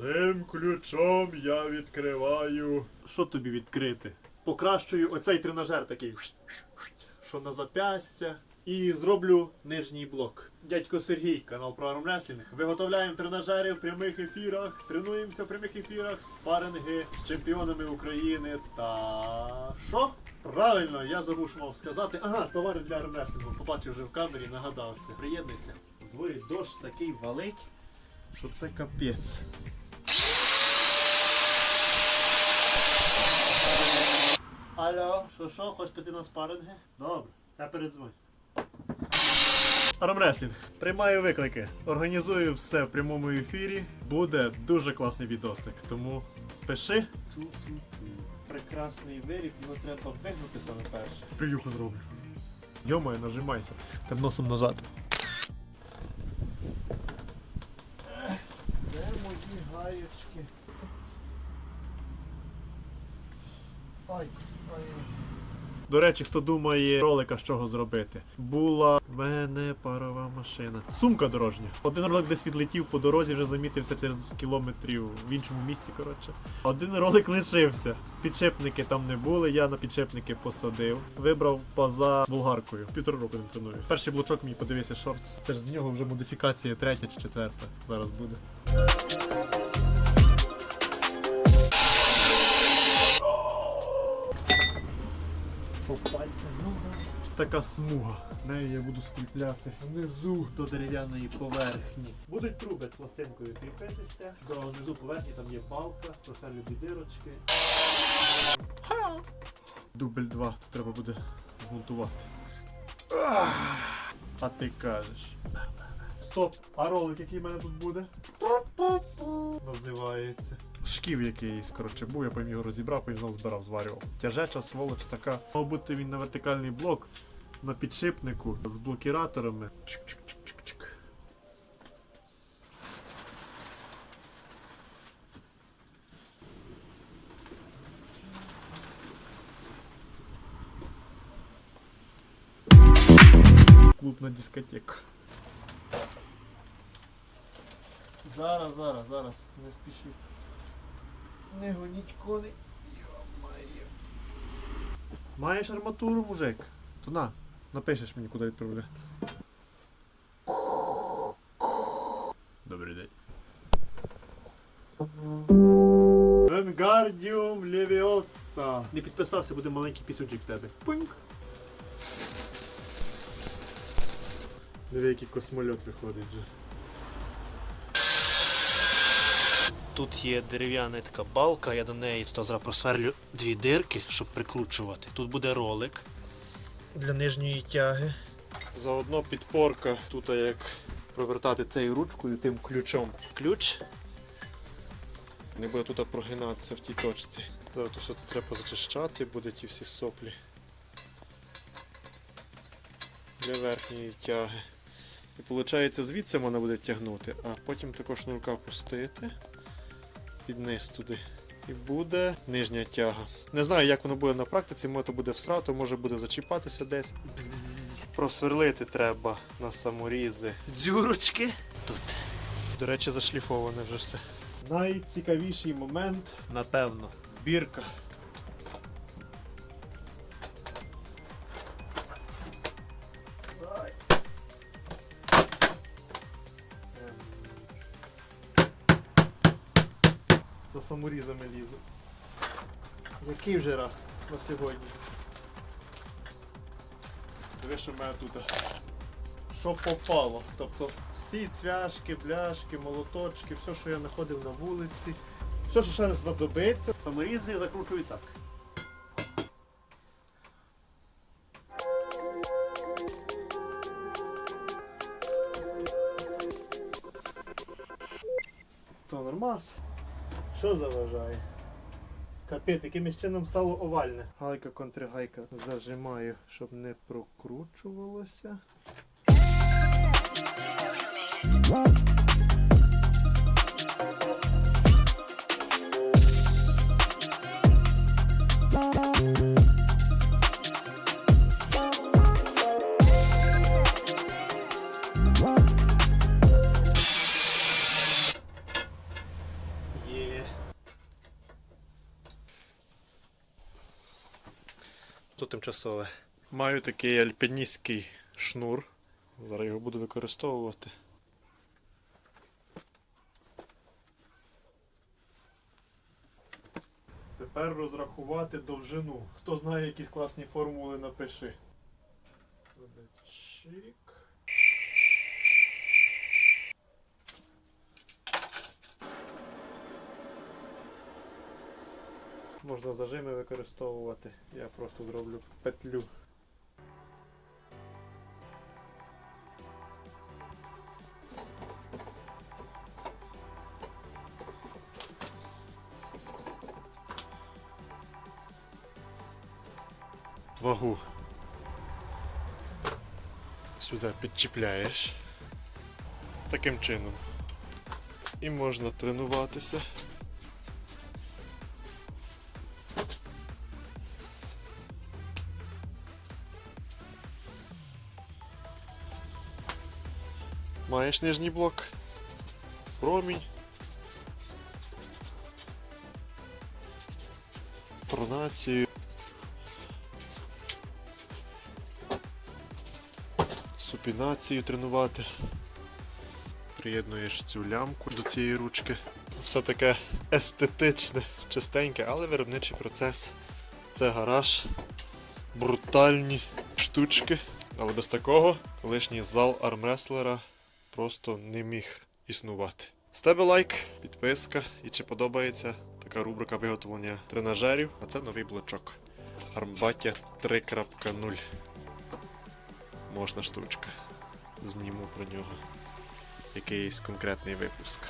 Цим ключом я відкриваю. Що тобі відкрити? Покращую оцей тренажер такий, що на запястя. І зроблю нижній блок. Дядько Сергій, канал про армреслінг. Виготовляємо тренажери в прямих ефірах, тренуємося в прямих ефірах, спаринги з чемпіонами України та що? Правильно, я забув, що мав сказати. Ага, товари для армреслінгу. Побачив вже в камері, нагадався. Приєднуйся. У дощ такий валить, що це капець. Алло, що що, хочеш піти на спаринги? Добре, я передзвоню. Армреслінг. Приймаю виклики. Організую все в прямому ефірі. Буде дуже класний відосик. Тому пиши. Чу-чу-чу. Прекрасний виріб, його треба вигнути саме перше. Прев'юху зроблю. Йомаю, нажимайся. Та носом нажати. Де мої гаєчки? Ай. До речі, хто думає ролика з чого зробити? Була в мене парова машина. Сумка дорожня. Один ролик десь відлетів по дорозі, вже замітився через кілометрів в іншому місці. Коротше. Один ролик лишився. Підшипники там не були. Я на підшипники посадив. Вибрав паза болгаркою. Півтора року не треную. Перший блочок мій подивився шортс. Це ж з нього вже модифікація третя чи четверта. Зараз буде. По пальцям, ну, Така смуга. Нею я буду скріпляти внизу до дерев'яної поверхні. Будуть труби пластинкою кріпитися. До низу поверхні там є балка, просверлю дві дирочки. Дубль 2 тут треба буде змонтувати. А ти кажеш. Стоп! А ролик, який в мене тут буде? Називається. Шків якийсь, коротше, був, я потім його розібрав, потім знову збирав, зварював. Тяжеча сволоч така. Мав бути він на вертикальний блок на підшипнику з блокіраторами. Чик-чик-чик-чик-чик. Клуб на дискотеку. Зараз, зараз, зараз, не спішіть. Не гоніть коней. Йо-моє. Маєш арматуру, мужик? То на, напишеш мені, куди відправляти. Добрий день. Венгардіум Левіоса. Не підписався, буде маленький пісючик в тебе. Пинк. Диви, який космольот виходить вже. Тут є дерев'яна така балка, я до неї тут зараз просверлю дві дирки, щоб прикручувати. Тут буде ролик для нижньої тяги. Заодно підпорка, тут як провертати цією ручкою тим ключом. Ключ. Не буде тут прогинатися в тій точці. Зараз тут все тут треба зачищати, буде ті всі соплі. Для верхньої тяги. І виходить, звідси вона буде тягнути, а потім також шнурка пустити під низ туди. І буде нижня тяга. Не знаю, як воно буде на практиці, може то буде всрато, може буде зачіпатися десь. Бз-бз-бз-бз. Просверлити треба на саморізи. Дзюрочки. Тут. До речі, зашліфоване вже все. Найцікавіший момент, напевно, збірка. Саморізами лізу. Який вже раз на сьогодні? Диви, що в мене тут. Що попало. Тобто всі цвяшки, бляшки, молоточки, все, що я знаходив на вулиці, все, що ще не знадобиться, саморізи закручуються. То нормас. Що заважає? Капець, якимось чином стало овальне. Гайка контргайка зажимаю, щоб не прокручувалося. Тут тимчасове. Маю такий альпіністський шнур. Зараз його буду використовувати. Тепер розрахувати довжину. Хто знає якісь класні формули, напиши. Чик. Можна зажими використовувати. Я просто зроблю петлю. Вагу. Сюди підчіпляєш. Таким чином. І можна тренуватися. Маєш нижній блок. Промінь. Пронацію. Супінацію тренувати. Приєднуєш цю лямку до цієї ручки. Все таке естетичне, чистеньке, але виробничий процес. Це гараж. Брутальні штучки. Але без такого колишній зал армреслера просто не міг існувати. З лайк, підписка і чи подобається така рубрика виготовлення тренажерів, а це новий блочок. Армбаття 3.0. Можна штучка. Зніму про нього якийсь конкретний випуск.